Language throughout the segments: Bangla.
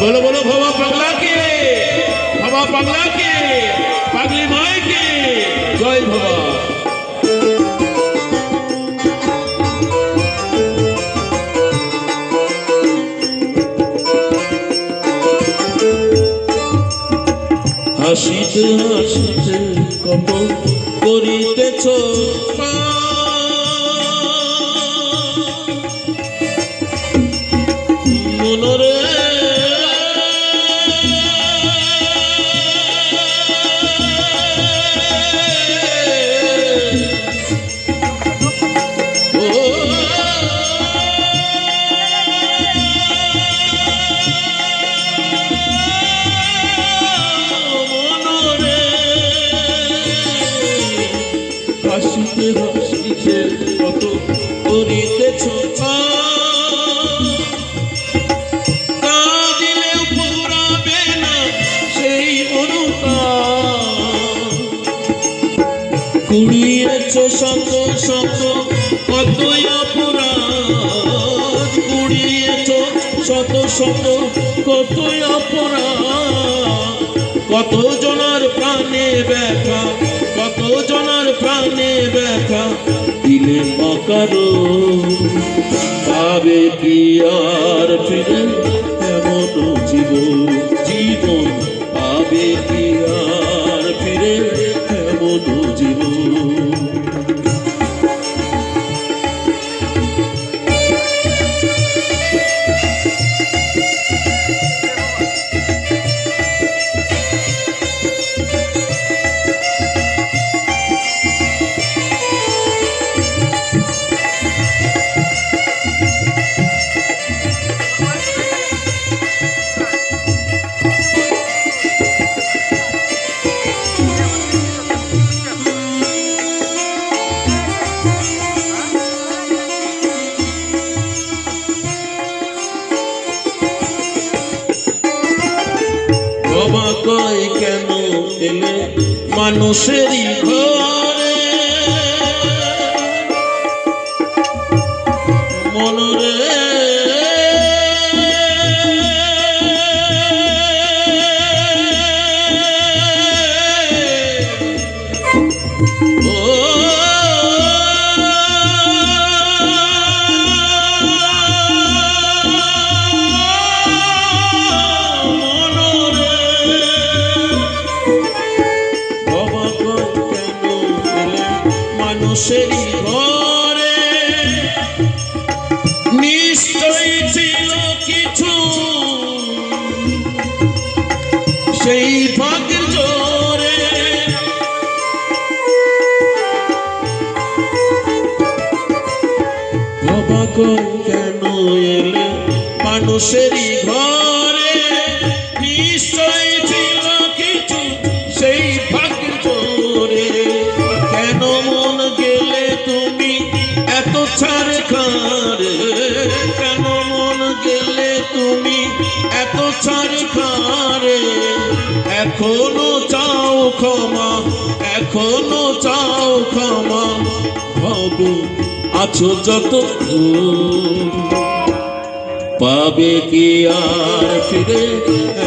बोलो बोलो भवा पगला के भवा पगला के पगली माई के जय भवा হাসিতে হাসিতে কপল করিতেছ মনরে কুড়িয়েছ শত শত কতই অপরাধ। কুড়িয়েছ শত শত কতই অপরাধ। কত জনার প্রাণে ব্যথা কত জনার প্রাণে ব্যথা দিলে অকারো পাবে কি আর ফিরে মানুষেরই ঘরে মানুষেরই ঘরে। নিশ্চয়ই ছিল কিছু। সেই ভাগ্যের জোরে। বাবা কেন এলে মানুষেরই ঘরে? মন গেলে তুমি এত ছাড় এখনও চাও ক্ষমা, এখনও চাও ক্ষমা। হবে আছো যত পাবে কি আর ফিরে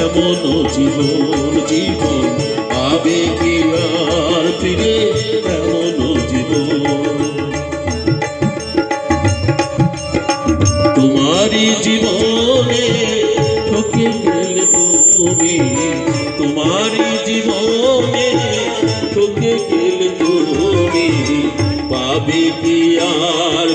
এমন জীবন জীবন পাবে কি আর ফিরে তোমারই জীবনে ঠকে গেলে তুমি তোমারই জীবনে ঠকে গেলে তুমি পাবে কি আর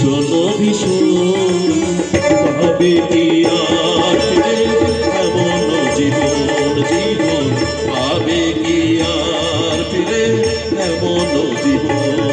ভীষণ ভীষণ ভাবে কি এমন জীবন জীবন পাবে কি আর ফিরে? এমন জীবন